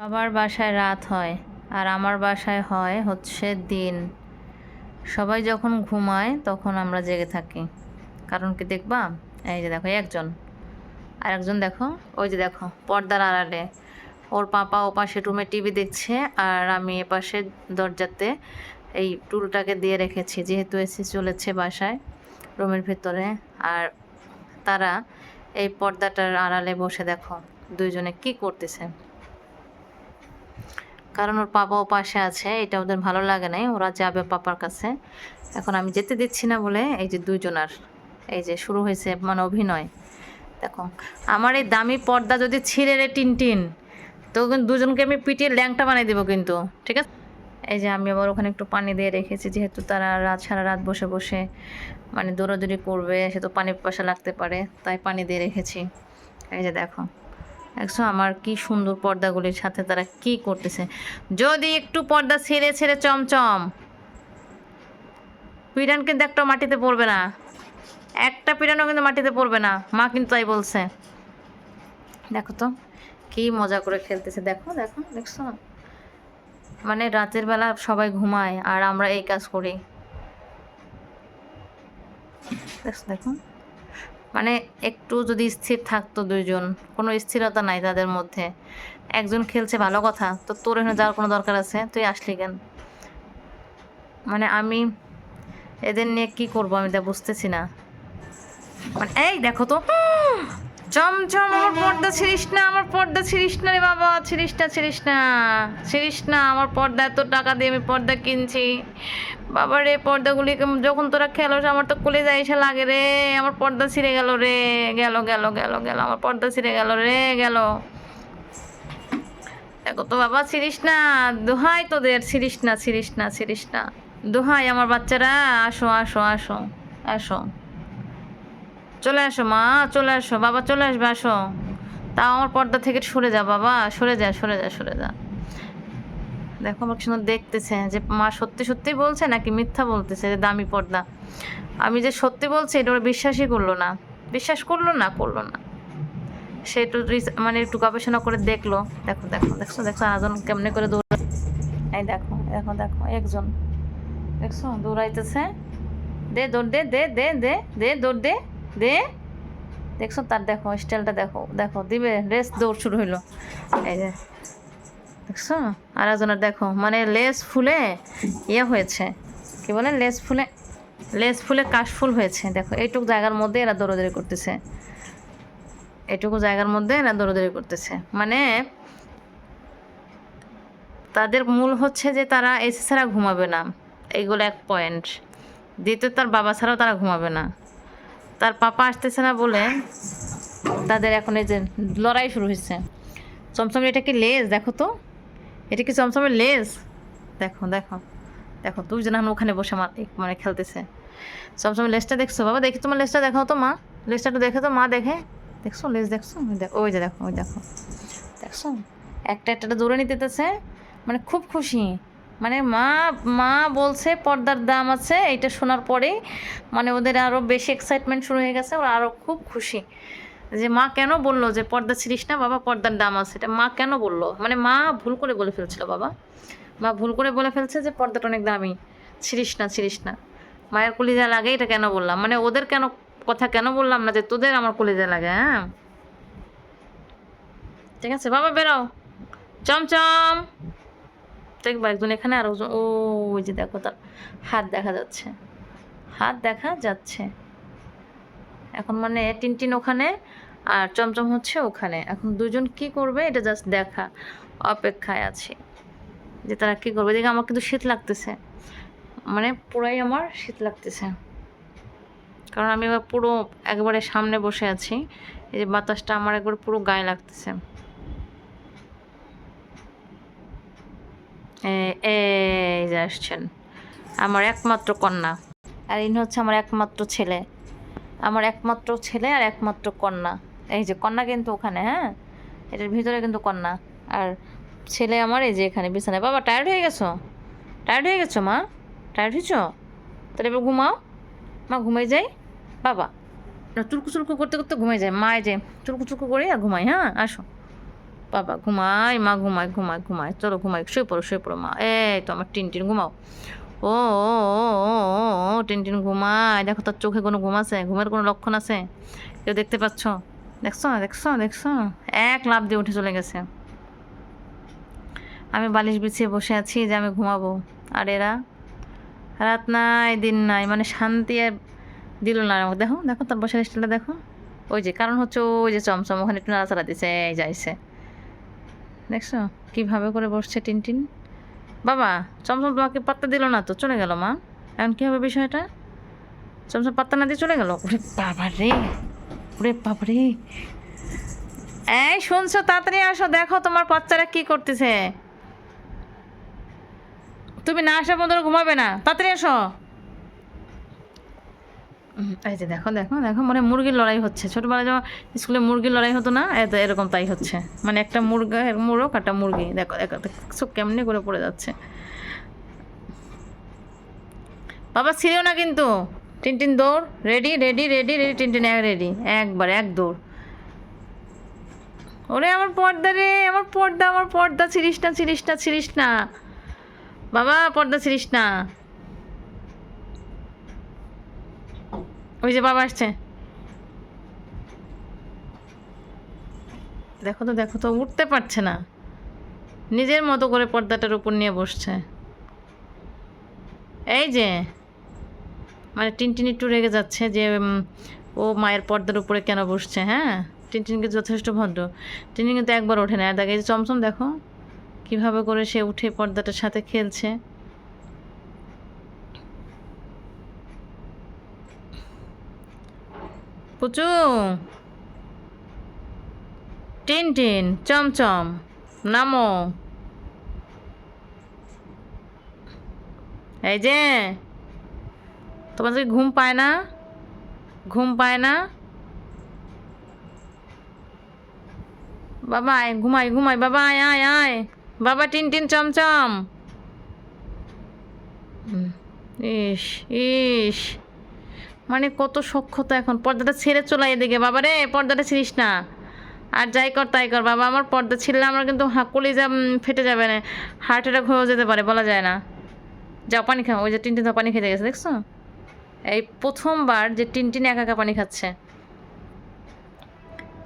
সবার বাসায় রাত হয় আর আমার বাসায় হয় হচ্ছে দিন। সবাই যখন ঘুমায় তখন আমরা জেগে থাকি। কারণ কি দেখবা? এই যে দেখো একজন। আর একজন দেখো, ওই যে দেখো, পর্দার আড়ালে। ওর পাপা ও পাশে রুমে টিভি দেখছে আর আমি এপাশে দরজাতে এই টুলটাকে দিয়ে রেখেছি। যেহেতু এসি চলেছে বাসায়, রুমের ভেতরে। আর তারা এই পর্দাটার আড়ালে বসে দেখো, দুইজনে কি করতেছে। কারণ ওর পাপাও পাশে আছে, এটা ওদের ভালো লাগে নাই, ওরা যাবে পাপার কাছে। এখন আমি যেতে দিচ্ছি না বলে এই যে দুইজনার, এই যে শুরু হয়েছে মানে অভিনয়। দেখো, আমার এই দামি পর্দা যদি ছিঁড়ে রে টিন টিন তো দুজনকে আমি পিটিয়ে ল্যাংটা বানিয়ে দেবো কিন্তু, ঠিক আছে? এই যে আমি আবার ওখানে একটু পানি দিয়ে রেখেছি, যেহেতু তারা রাত সারা রাত বসে বসে মানে দৌড়াদৌড়ি করবে, সে তো পানি পাশা লাগতে পারে, তাই পানি দিয়ে রেখেছি। এই যে দেখো দেখছ আমার কি সুন্দর পর্দাগুলির সাথে তারা কি করতেছে। যদি একটু পর্দা ছেড়ে ছেড়ে চমচম। পিরান কিন্তু একটা মাটিতে পড়বে না। একটা পিরানও কিন্তু মাটিতে পড়বে না। মা কিন্তু তাই বলছে। দেখো তো, কি মজা করে খেলতেছে। দেখো দেখো, দেখছ? মানে রাতের বেলা সবাই ঘুমায় আর আমরা এই কাজ করি। দেখো দেখো? মানে একটু যদি স্থির থাকতো দুইজন, কোনো স্থিরতা নাই তাদের মধ্যে। একজন খেলছে ভালো কথা, তো তোর এখানে যাওয়ার কোনো দরকার আছে? তুই আসলি কেন? মানে আমি এদের নিয়ে কি করব আমি তা বুঝতেছি না। মানে এই দেখো তো চমচম, আমার পর্দা ছিড়িস না, আমার পর্দা ছিড়িস না রে বাবা, ছিড়িস না ছিড়িস না ছিড়িস না, আমার পর্দা, এত টাকা দিয়ে আমি পর্দা কিনছি। বাবা রে, পর্দাগুলি যখন তোরা খেলো আমার তো কলে যায় এসে লাগে রে, আমার পর্দা ছিঁড়ে গেল রে, গেল গেল গেল গেল, আমার পর্দা ছিঁড়ে গেল রে, গেল। দেখো তো বাবা, ছিড়িস না, দোহাই তোদের, ছিড়িস না ছিড়িস না ছিড়িস না। দোহাই আমার বাচ্চারা, আসো আসো আসো আসো। চলে আসো, মা, চলে আসো, বাবা চলে আসবে, আসো। তাও আমার পর্দা থেকে সরে যা, বাবা, সরে যা সরে যা সরে যা। দেখো আমার সুন্দর দেখতেছে যে মা সত্যি সত্যি বলছে নাকি মিথ্যা বলতেছে যে দামি পর্দা? আমি যে সত্যি বলছি এটা ওরা বিশ্বাসই করল না। বিশ্বাস করল না করল না। সে একটু মানে একটু গবেষণা করে দেখল। দেখো দেখো, দেখছ দেখছ আজন কেমনে করে দৌড়া এই দেখো দেখো দেখো, একজন। দেখছ, দৌড়াইতেছে। দে দৌড় দে দে দে দে দে, দৌড় দে। দে। দেখছ তার দেখো স্টাইলটা দেখো দেখো, দিবে রেস দৌড় শুরু হইল। এই যে, দেখছ? আর একজনের দেখো মানে লেস ফুলে ইয়ে হয়েছে, কি বলে? লেস ফুলে লেস ফুলে কাশফুল হয়েছে। দেখো, এইটুকু জায়গার মধ্যে এরা দৌড়াদৌড়ি করতেছে। এটুকু জায়গার মধ্যে এরা দৌড়াদৌড়ি করতেছে। মানে তাদের মূল হচ্ছে যে তারা এসি ছাড়া ঘুমাবে না। এইগুলো এক পয়েন্ট দ্বিতীয় তার বাবা ছাড়াও তারা ঘুমাবে না। তার পাপা আসতেছে না বলে তাদের এখন এই যে লড়াই শুরু হয়েছে। চমচম এটা কি লেজ? দেখো তো। এটা কি চমচমের লেজ? দেখো দেখো। দেখো, দুইজন এখন ওখানে বসে মা- মানে খেলতেছে। চমচমের লেজটা দেখছ? বাবা, দেখি তোমার লেজটা দেখাও তো, মা। লেজটা একটু দেখে তো, মা দেখে। দেখছ? লেজ দেখছ? দেখো, ওই যে দেখো, ওই দেখো। দেখছ? একটা একটা দৌড়ে নিতেছে মানে খুব খুশি। মানে মা মা বলছে পর্দার দাম আছে এটা শোনার পরেই মানে ওদের আরও বেশি এক্সাইটমেন্ট শুরু হয়ে গেছে, ওরা আরও খুব খুশি। যে মা কেন বলল যে পর্দা ছিড়িস না বাবা, পর্দার দাম আছে, এটা মা কেন বলল? মানে মা ভুল করে বলে ফেলছিল বাবা। মা ভুল করে বলে ফেলছে যে পর্দাটা অনেক দামি, ছিড়িস না ছিড়িস না। মায়ের কলিজা লাগে, এটা কেন বললাম? মানে ওদের কেন, কথা কেন বললাম না যে তোদের আমার কলিজা লাগে হ্যাঁ? ঠিক আছে, বাবা বেরাও চমচম! দেখবা একজন এখানে আর একজন ও, ওই যে দেখো তার হাত দেখা যাচ্ছে। হাত দেখা যাচ্ছে। এখন মানে টিনটিন ওখানে আর চমচম হচ্ছে ওখানে। এখন দুজন কি করবে এটা জাস্ট দেখা, অপেক্ষায় আছে। যে তারা কি করবে? দেখে আমার কিন্তু শীত লাগতেছে। মানে পুরাই আমার শীত লাগতেছে। কারণ আমি এবার পুরো একবারে সামনে বসে আছি। এই যে বাতাসটা আমার একবার পুরো গায়ে লাগতেছে। এই যে আসছেন। আমার একমাত্র কন্যা। আর ইনি হচ্ছে আমার একমাত্র ছেলে। আমার একমাত্র ছেলে আর একমাত্র কন্যা। এই যে কন্যা কিন্তু ওখানে হ্যাঁ? এটার ভিতরে কিন্তু কন্যা। আর ছেলে আমার এই যে এখানে, বিছানায়। বাবা টায়ার্ড হয়ে গেছো? টায়ার্ড হয়ে গেছো, মা? টায়ার্ড হয়েছো? তাহলে এবার ঘুমাও। মা, ঘুমাই যাই। বাবা চুলকু চুলকু করতে করতে ঘুমাই যায় মা যে চুলকু চুলকু করে আর ঘুমাই হ্যাঁ? আসো। বাবা, ঘুমাই মা, ঘুমাই ঘুমাই ঘুমাই। চলো ঘুমাই, শুয়ে পড়ো শুয়ে পড়ো, মা। এই তো আমার টিন টিন ঘুমাও। ও টিন টিন ঘুমায় দেখো, তার চোখে কোনো ঘুম আছে? ঘুমের কোনো লক্ষণ আছে? কেউ দেখতে পাচ্ছ? দেখছ দেখছ দেখছ? এক লাভ দিয়ে উঠে চলে গেছে। আমি বালিশ বিছিয়ে বসে আছি যে আমি ঘুমাবো। আর এরা? রাত নাই, দিন নাই মানে শান্তি আর দিল না আমাকে। দেখো দেখো, তার বসার স্টাইলটা দেখো। ওই যে, কারণ হচ্ছে ওই যে চমচম, ওখানে একটু নাড়াচাড়া দিছে, এই যাইছে দেখছ? কীভাবে করে বসছে টিন টিন বাবা চমচম তোমাকে পাত্তা দিল না তো চলে গেল মা। এখন কী হবে বিষয়টা? চমচম পাত্তা না দিয়ে চলে গেল? ওরে বাবা রে ওরে বাবা রে। এই শুনছো? তাড়াতাড়ি আসো দেখো তোমার বাচ্চারা কি করতেছে। তুমি না আসা পর্যন্ত ঘুমাবে না। তাড়াতাড়ি উম, এই যে দেখো দেখো দেখো মানে মুরগির লড়াই হচ্ছে। ছোটবেলায় যখন স্কুলে মুরগির লড়াই হতো না এত এরকম তাই হচ্ছে। মানে একটা মুরগা, মুরগ একটা মুরগি। দেখো দেখো দেখছ কেমনি করে পড়ে যাচ্ছে। বাবা, ছিঁড়েও না কিন্তু। টিনটিন, দৌড়। Ready ready ready ready Tintin, এক রেডি একবার, এক দৌড়। ওরে, আমার পর্দা রে, আমার পর্দা আমার পর্দা, ছিড়িস না ছিড়িস না ছিড়িস না। বাবা, পর্দা ছিড়িস না। ওই যে বাবা আসছে। দেখো তো দেখো তো, উঠতে পারছে না। নিজের মতো করে পর্দাটার উপর নিয়ে বসছে। এই যে মানে টিনটিন একটু রেগে যাচ্ছে যে ও মায়ের পর্দার উপরে কেন বসছে হ্যাঁ? টিনটিন কিন্তু যথেষ্ট ভদ্র। টিনটিন কিন্তু একবার ওঠে না। আর যে চমচম দেখো, কীভাবে করে সে উঠে পর্দাটার সাথে খেলছে। টিন টিন চমচম নামো। এই যে, তোমাদের ঘুম পায় না? ঘুম পায় না? বাবা, আয়, ঘুমাই ঘুমাই, বাবা, আয় আয় আয়। বাবা, টিন টিন চমচম ইস ইস। মানে কত সক্ষতা এখন। পর্দাটা ছেড়ে চলে এদিকে। বাবা রে, পর্দাটা ছিড়িস না। আর যাই কর, তাই কর। বাবা, আমার পর্দা ছিঁড়লে আমার কিন্তু কলিজা ফেটে যাবে না। হার্ট অ্যাটাক হয়েও যেতে পারে, বলা যায় না। যাও, পানি খাও। ওই যে টিনটিন তো পানি খেতে গেছে, দেখছ? এই প্রথমবার যে টিনটিন একা একা পানি খাচ্ছে।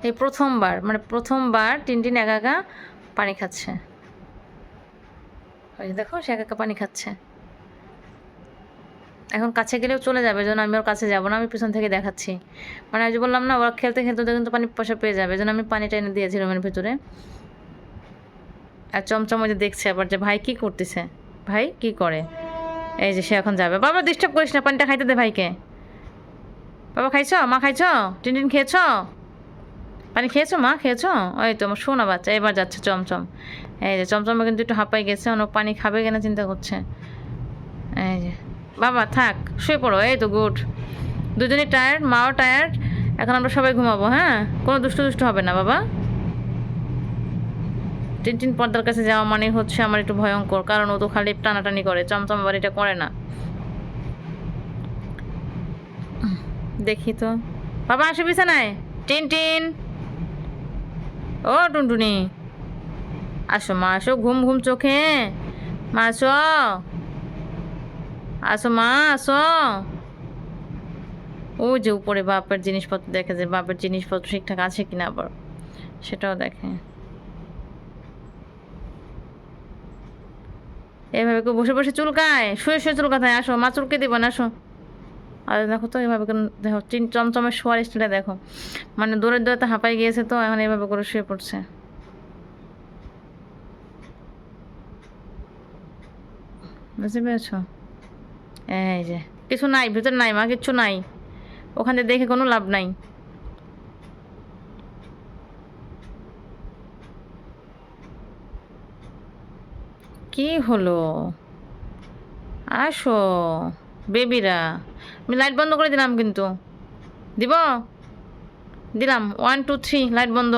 এই প্রথমবার মানে প্রথমবার টিনটিন একা একা পানি খাচ্ছে। ওই দেখো, সে একা একা পানি খাচ্ছে। এখন কাছে গেলেও চলে যাবে, যেন আমি ওর কাছে যাব না, আমি পিছন থেকে দেখাচ্ছি। মানে আজ বললাম না, ওরা খেলতে খেলতে ওদের কিন্তু পানি পয়সা পেয়ে যাবে, যেন আমি পানিটা এনে দিয়েছি রুমের ভিতরে। আর চমচম যে দেখছে আবার যে, ভাই, কি করতেছে? ভাই, কি করে? এই যে সে এখন যাবে। বাবা ডিস্টার্ব করিস না, পানিটা খাইতে দে ভাইকে। বাবা, খাইছ? মা, খাইছ? টিন টিন খেয়েছ? পানি খেয়েছো, মা, খেয়েছো? ওই তো, আমার শোনা বাচ্চা, এবার যাচ্ছে চমচম। এই যে চমচমে কিন্তু একটু হাঁপাই গেছে অন্য পানি খাবে কিনা চিন্তা করছে। এই যে। বাবা, থাক, শুয়ে পড়ো, এই তো গুড। দুজনই টায়ার্ড মাও টায়ার্ড এখন আমরা সবাই ঘুমাবো হ্যাঁ? কোনো দুষ্টু দুষ্টু হবে না, বাবা। টিনটিন পর্দার কাছে যাওয়া মানে হচ্ছে আমার একটু ভয়ঙ্কর, কারণ ও তো খালি টানাটানি করে, চমচম আবার এটা করে না। দেখি তো। বাবা, আসো বিছানায়। টিন ও, টুনটুনি। আসো মা, আসো, ঘুম ঘুম চোখে। মা, আসো। আসো মা, আসো। ও যে উপরে বাপের জিনিসপত্র দেখে যে বাপের জিনিসপত্র ঠিকঠাক আছে কিনা আবার, সেটাও দেখে। এভাবে কেউ বসে বসে চুলকায়? শুয়ে শুয়ে চুলকাতায়? আসো, মা চুলকে দিব না, আসো। আর দেখো তো, এভাবে কেন দেখো, চিন চমচমের শোয়ার স্টাইলটা দেখো। মানে দৌড়ে দৌড়াতে হাঁপাই গিয়েছে তো, এখন এভাবে করে শুয়ে পড়ছে। বুঝতে পেরেছ? এই যে, কিছু নাই, ভিতর নাই মা, কিচ্ছু নাই। ওখানে দেখে কোনো লাভ নাই। কি হলো? আসো, বেবিরা। আমি লাইট বন্ধ করে দিলাম কিন্তু। দিব? দিলাম ওয়ান টু থ্রি লাইট বন্ধ।